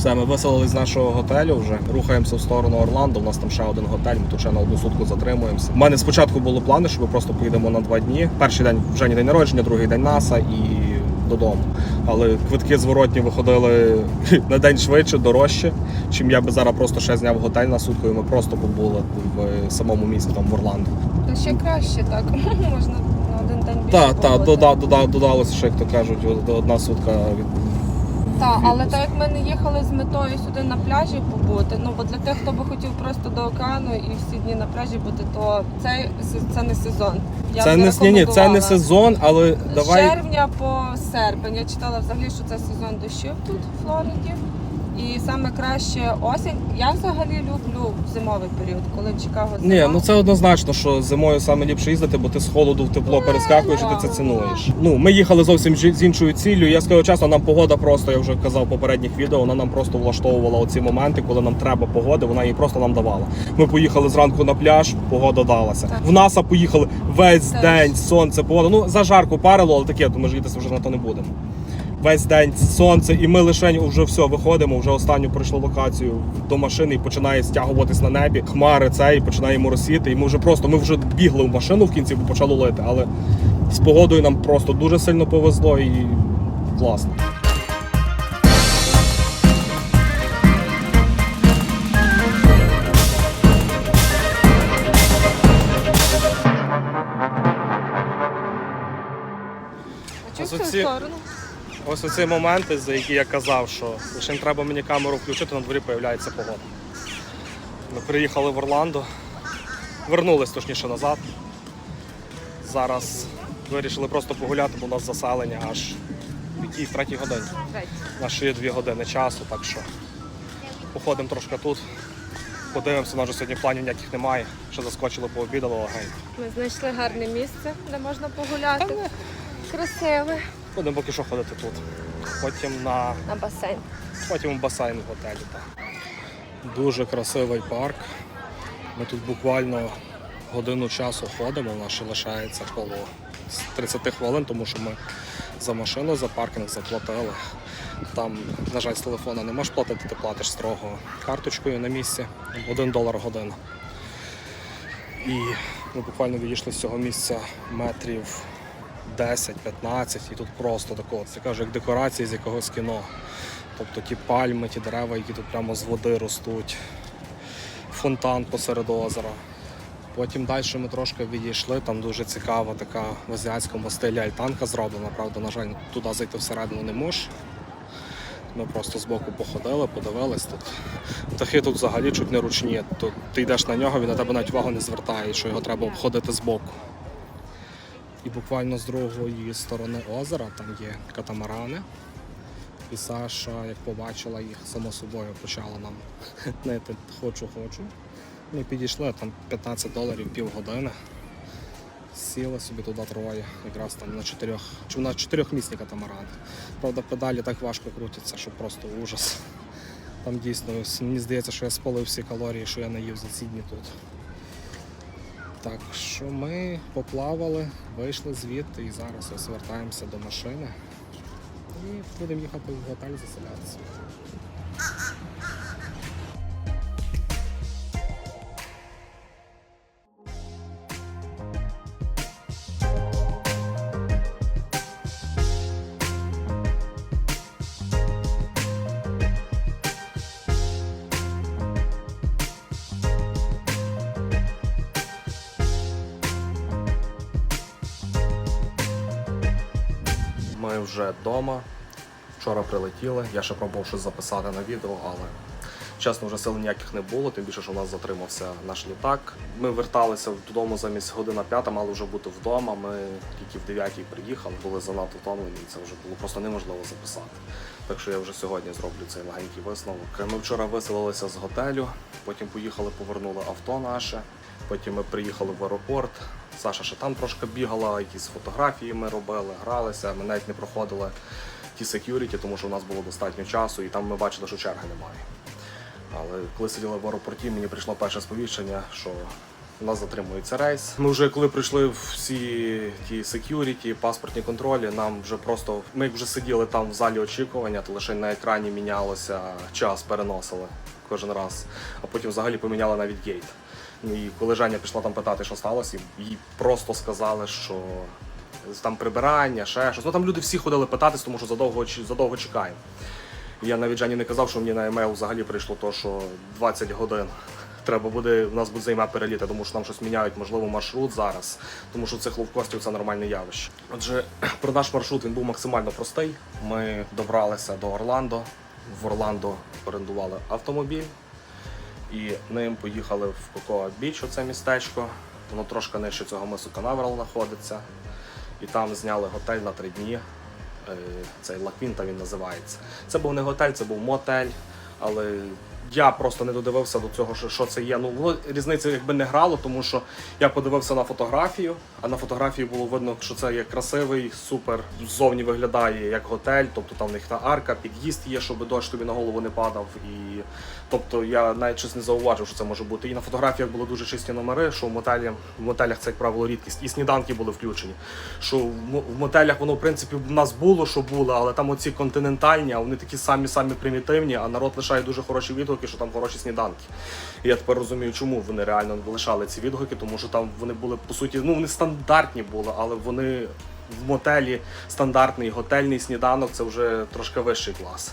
Все, ми виселились з нашого готелю вже. Рухаємося в сторону Орландо. У нас там ще один готель. Ми тут ще на одну сутку затримуємося. У мене спочатку було плани, що ми просто поїдемо на два дні. Перший день вже день народження, другий день НАСА і додому. Але квитки зворотні виходили на день швидше, дорожче, чим я би зараз просто ще зняв готель на сутку, і ми просто побули в самому місті там в Орландо. То ще краще так. Можна на один день більше. Так, так, додалося, що як то кажуть, од- одна сутка від Так, але так як ми не їхали з метою сюди на пляжі побути, ну бо для тих, хто би хотів просто до океану і всі дні на пляжі бути, то це, це не сезон. Я це б не ні, ні, це не сезон, але З давай. червня по серпень. Я читала взагалі, що це сезон дощів тут, в Флориді. І саме краще осінь. Я взагалі люблю зимовий період, коли в Чикаго зима. Ні, ну це однозначно, що зимою саме ліпше їздити, бо ти з холоду в тепло перескакуєш і ти це цінуєш. Ну, ми їхали зовсім з іншою ціллю. Я скажу чесно, нам погода просто, я вже казав в попередніх відео, вона нам просто влаштовувала оці моменти, коли нам треба погоди, вона її просто нам давала. Ми поїхали зранку на пляж, погода далася. Так. В НАСА поїхали весь Теж. день, сонце, погода. Ну, зажарку парило, але таке, то ми ж їдеться вже на то не будемо. Весь день сонце, і ми лише вже все виходимо. Вже останню пройшли локацію до машини і починає стягуватись на небі. Хмари це і починає моросіти. І ми вже просто ми вже бігли в машину в кінці, бо почало лити. Але з погодою нам просто дуже сильно повезло і класно. А чого в цю оці- сторону? Ось оці моменти, за які я казав, що лише треба мені камеру включити, на дворі появляється погода. Ми приїхали в Орландо, вернулись точніше назад. Зараз вирішили просто погуляти, бо у нас заселення аж в якій в третій годині. У нас ще є дві години часу, так що походимо трошки тут, подивимося, у нас же сьогодні планів ніяких немає. Ще заскочили, пообідали легенько. Ми знайшли гарне місце, де можна погуляти. Красиве. Будемо поки що ходити тут. Потім на На басейн. Потім в басейн в готелі. Так. Дуже красивий парк. Ми тут буквально годину часу ходимо, у нас ще лишається коло 30 хвилин, тому що ми за машину, за паркінг заплатили. Там, на жаль, з телефона не можеш платити, ти платиш строго карточкою на місці, 1 долар година. І ми буквально відійшли з цього місця метрів 10-15, і тут просто тако, це кажу, як декорації з якогось кіно. Тобто ті пальми, ті дерева, які тут прямо з води ростуть, фонтан посеред озера. Потім далі ми трошки відійшли, там дуже цікава така в азіатському стилі альтанка зроблена. Правда, на жаль, туди зайти всередину не можеш. Ми просто збоку походили, подивились тут. Птахи тут взагалі чуть не ручні. Тут ти йдеш на нього, він на тебе навіть увагу не звертає, що його треба обходити збоку. І буквально з другої сторони озера там є катамарани. І Саша, як побачила їх, само собою почала нам нити хочу, хочу. Ми підійшли, там 15 доларів півгодини. Сіли собі туди троє, якраз там на чотирьох, чи на чотирьохмісні катамарани. Правда, педалі так важко крутяться, що просто ужас. Там дійсно, мені здається, що я спалив всі калорії, що я наїв за ці дні тут. Так що ми поплавали, вийшли звідти і зараз ось вертаємося до машини. І будемо їхати в готель заселятися. Ми вже вдома. Вчора прилетіли. Я ще пробував щось записати на відео, але чесно, вже сил ніяких не було, тим більше, що у нас затримався наш літак. Ми верталися додому замість година п'ята, мали вже бути вдома. Ми тільки в 9 приїхали, були занадто втомлені, і це вже було просто неможливо записати. Так що я вже сьогодні зроблю цей легенький висновок. Ми вчора виселилися з готелю, потім поїхали, повернули авто наше. Потім ми приїхали в аеропорт. Саша ще там трошки бігала, якісь фотографії ми робили, гралися. Ми навіть не проходили ті секюріті, тому що у нас було достатньо часу, і там ми бачили, що черги немає. Але коли сиділи в аеропорті, мені прийшло перше сповіщення, що у нас затримується рейс. Ми вже коли прийшли всі ті security, паспортні контролі, нам вже просто ми вже сиділи там в залі очікування, то лише на екрані мінялося час, переносили кожен раз, а потім взагалі поміняли навіть гейт. Ну і коли Женя пішла там питати, що сталося, їй просто сказали, що там прибирання, ще щось. Ну там люди всі ходили питатись, тому що задовго, задовго чекаємо. Я навіть Жені не казав, що мені на емейл взагалі прийшло то, що 20 годин. Треба буде, у нас буде займе переліти, тому що нам щось міняють, можливо, маршрут зараз, тому що цих ловкостів це нормальне явище. Отже, про наш маршрут він був максимально простий. Ми добралися до Орландо. В Орландо орендували автомобіль і ним поїхали в Кокоа Біч, оце містечко. Воно трошки нижче цього мису Канаверал знаходиться. І там зняли готель на три дні. Е, Цей Лаквінта він називається. Це був не готель, це був мотель. Але я просто не додивився до цього, що, що це є. Ну, воно різниці якби не грало, тому що я подивився на фотографію, а на фотографії було видно, що це є красивий, супер. Ззовні виглядає як готель, тобто там в них та арка, під'їзд є, щоб дощ тобі на голову не падав. І тобто я навіть щось не зауважив, що це може бути. І на фотографіях були дуже чисті номери, що в мотелі в мотелях це як правило рідкість. І сніданки були включені. Що в мо- в мотелях воно в принципі в нас було, що було, але там оці континентальні, а вони такі самі самі примітивні, а народ лишає дуже хороші відгуки, що там хороші сніданки. І я тепер розумію, чому вони реально лишали ці відгуки, тому що там вони були по суті, ну вони стандартні були, але вони в мотелі стандартний готельний сніданок це вже трошки вищий клас.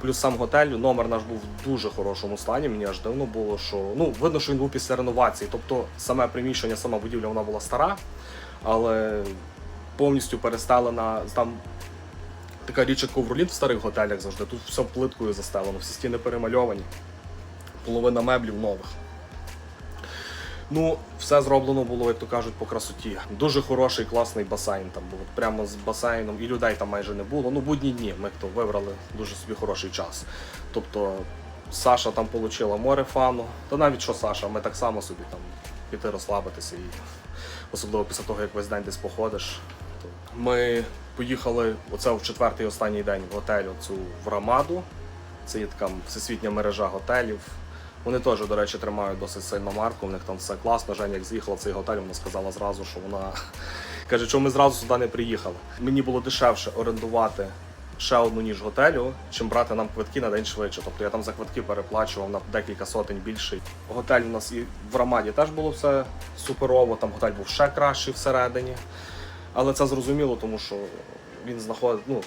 Плюс сам готель, номер наш був в дуже хорошому стані. Мені аж дивно було, що ну видно, що він був після реновації. Тобто саме приміщення, сама будівля вона була стара, але повністю перестелена там. Така річ, як ковролін в старих готелях завжди. Тут все плиткою застелено, всі стіни перемальовані, половина меблів нових. Ну, все зроблено було, як то кажуть, по красоті. Дуже хороший, класний басейн там був. Прямо з басейном, і людей там майже не було. Ну, будні дні ми то вибрали дуже собі хороший час. Тобто Саша там отримала море фану. Та навіть що Саша, ми так само собі там піти розслабитися і особливо після того, як весь день десь походиш. То Ми поїхали оце в четвертий останній день в готель оцю в Рамаду. Це є така всесвітня мережа готелів. Вони теж, до речі, тримають досить сильно марку, у них там все класно. Женя, як з'їхала в цей готель, вона сказала зразу, що вона каже, що ми зразу сюди не приїхали. Мені було дешевше орендувати ще одну ніж готелю, чим брати нам квитки на день швидше. Тобто я там за квитки переплачував на декілька сотень більший. Готель у нас і в Рамаді теж було все суперово, там готель був ще кращий всередині. Але це зрозуміло, тому що він знаходить, ну,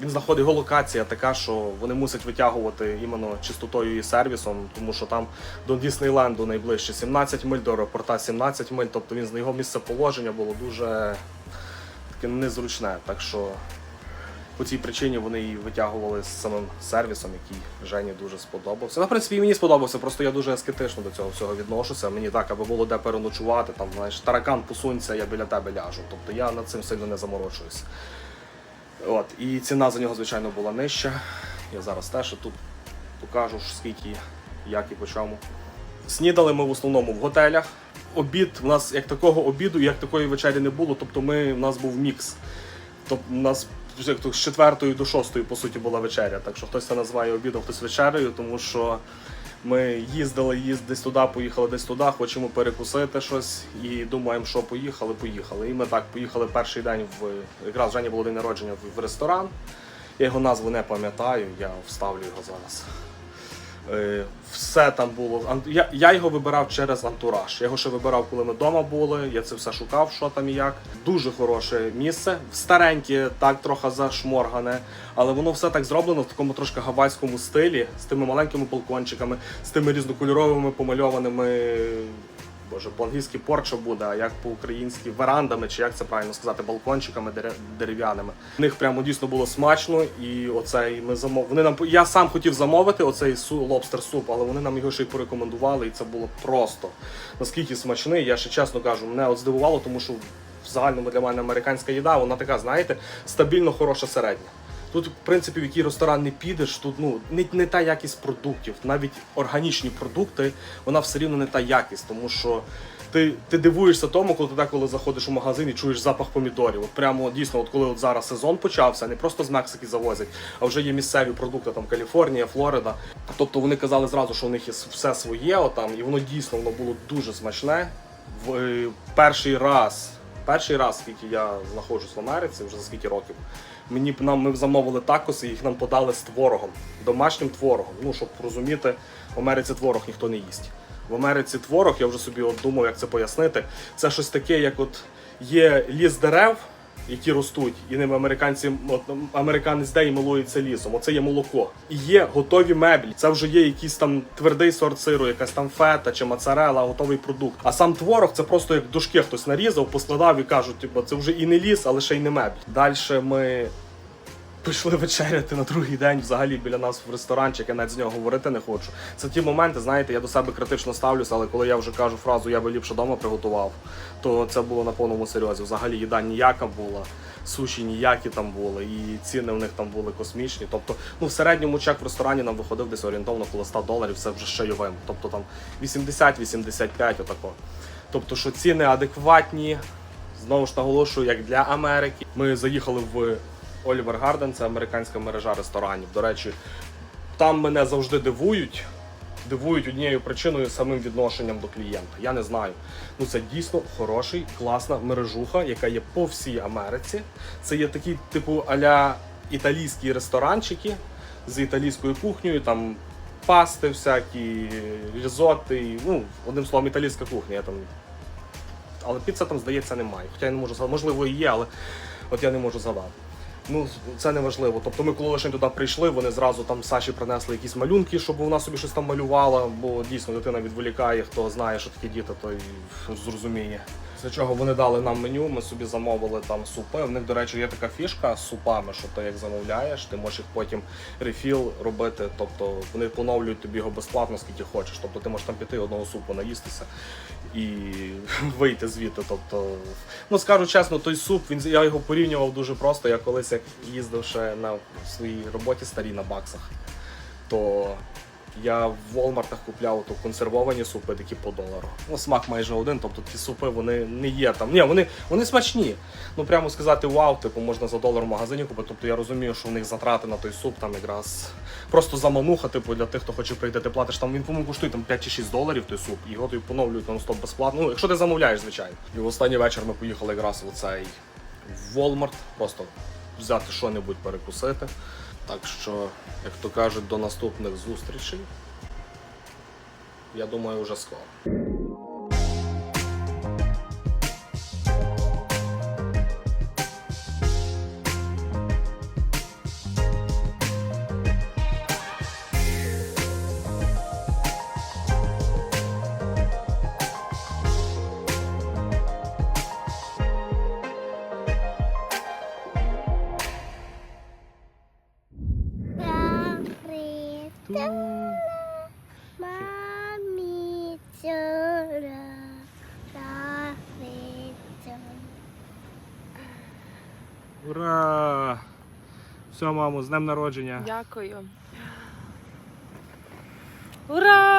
він знаходить його локація така, що вони мусять витягувати іменно чистотою і сервісом, тому що там до Діснейленду найближче 17 миль, до аеропорта 17 миль, тобто він його місце положення було дуже таке незручне. Так що по цій причині вони її витягували з самим сервісом, який Жені дуже сподобався. В принципі, і мені сподобався, просто я дуже ескетично до цього всього відношуся. Мені так, аби було де переночувати, там, знаєш, таракан посунься, я біля тебе ляжу. Тобто я над цим сильно не заморочуюсь. От, і ціна за нього, звичайно, була нижча. Я зараз теж тут покажу, скільки, як і по чому. Снідали ми в основному в готелях. Обід у нас як такого обіду, як такої вечері не було. Тобто ми, у нас був мікс. Тобто у нас з четвертої до шостої, по суті, була вечеря. Так що хтось це називає обідом, хтось вечерею, тому що ми їздили, їздили десь туди, поїхали десь туди, хочемо перекусити щось і думаємо, що поїхали, поїхали. І ми так поїхали перший день в якраз Жені було день народження в, ресторан. Я його назву не пам'ятаю, я вставлю його зараз. Е, Все там було. Я, я його вибирав через антураж. Я його ще вибирав, коли ми вдома були. Я це все шукав, що там і як. Дуже хороше місце. Стареньке, так трохи зашморгане, але воно все так зроблено в такому трошки гавайському стилі, з тими маленькими балкончиками, з тими різнокольоровими помальованими. Боже, по-англійськи порча буде, а як по-українськи верандами, чи як це правильно сказати, балкончиками дере- дерев'яними. В них прямо дійсно було смачно, і оцей ми замов... Вони нам я сам хотів замовити оцей су лобстер суп, але вони нам його ще й порекомендували, і це було просто наскільки смачний. Я ще чесно кажу, мене от здивувало, тому що в загальному для мене американська їда, вона така, знаєте, стабільно хороша середня. Тут, в принципі, в який ресторан не підеш, тут ну не, не та якість продуктів, навіть органічні продукти, вона все рівно не та якість, тому що ти, ти дивуєшся тому, коли ти деколи заходиш у магазин і чуєш запах помідорів. От прямо дійсно, от коли от зараз сезон почався, не просто з Мексики завозять, а вже є місцеві продукти, там Каліфорнія, Флорида. Тобто вони казали зразу, що у них є все своє, отам, і воно дійсно воно було дуже смачне. В е, перший раз, перший раз, скільки я знаходжусь в Америці, вже за скільки років, мені б- нам ми замовили такоси, їх нам подали з творогом, домашнім творогом. Ну, щоб розуміти, в Америці творог ніхто не їсть. В Америці творог, я вже собі от думав, як це пояснити. Це щось таке, як от є ліс дерев, які ростуть, і ними американці от, американець де і милується лісом. Оце є молоко. І є готові меблі. Це вже є якийсь там твердий сорт сиру, якась там фета чи моцарела, готовий продукт. А сам творог це просто як дошки хтось нарізав, поскладав і кажуть, типу, це вже і не ліс, але ще й не меблі. Далі ми пішли вечеряти на другий день взагалі біля нас в ресторанчик, я навіть з нього говорити не хочу. Це ті моменти, знаєте, я до себе критично ставлюся, але коли я вже кажу фразу я би ліпше вдома приготував, то це було на повному серйозі. Взагалі їда ніяка була, суші ніякі там були, і ціни в них там були космічні. Тобто, ну в середньому чек в ресторані нам виходив десь орієнтовно коло 100 доларів, це вже з чайовим. Тобто там 80-85 отако. Тобто, що ціни адекватні, Знову ж наголошую, як для Америки. Ми заїхали в Олівер Гарден, це американська мережа ресторанів. До речі, там мене завжди дивують. Дивують однією причиною самим відношенням до клієнта. Я не знаю. Ну це дійсно хороший, класна мережуха, яка є по всій Америці. Це є такі, типу, аля італійські ресторанчики з італійською кухнею, там пасти всякі, різоти. Ну, одним словом, італійська кухня. Я там але піца там, здається, немає. Хоча я не можу згадати. Можливо, і є, але от я не можу згадати. Ну, це не важливо. Тобто ми коли лише туди прийшли, вони зразу там Саші принесли якісь малюнки, щоб вона собі щось там малювала, бо дійсно дитина відволікає, хто знає, що такі діти, той зрозуміє. З чого вони дали нам меню, ми собі замовили там супи. В них, до речі, є така фішка з супами, що ти як замовляєш, ти можеш їх потім рефіл робити. Тобто вони поновлюють тобі його безплатно, скільки хочеш. Тобто ти можеш там піти одного супу наїстися і вийти звідти. Тобто, ну скажу чесно, той суп, він я його порівнював дуже просто. Я колись як їздив ще на своїй роботі старій на баксах, то я в Волмартах купляв то консервовані супи такі по долару. Ну, смак майже один, тобто ті супи вони не є там. Ні, вони, вони смачні. Ну прямо сказати вау, типу можна за долар в магазині купити. Тобто я розумію, що в них затрати на той суп там якраз просто замануха, типу, для тих, хто хоче прийти, ти платиш там, він по-моєму коштує там 5 чи 6 доларів той суп, його тобі поновлюють нон-стоп безплатно. Ну, якщо ти замовляєш, звичайно. І в останній вечір ми поїхали якраз в цей Walmart, просто взяти що-небудь перекусити. Так що, як то кажуть, до наступних зустрічей. Я думаю, вже скоро. Mami вчора Rafi Ура! Все, мамо, з днем народження. Дякую. Ура!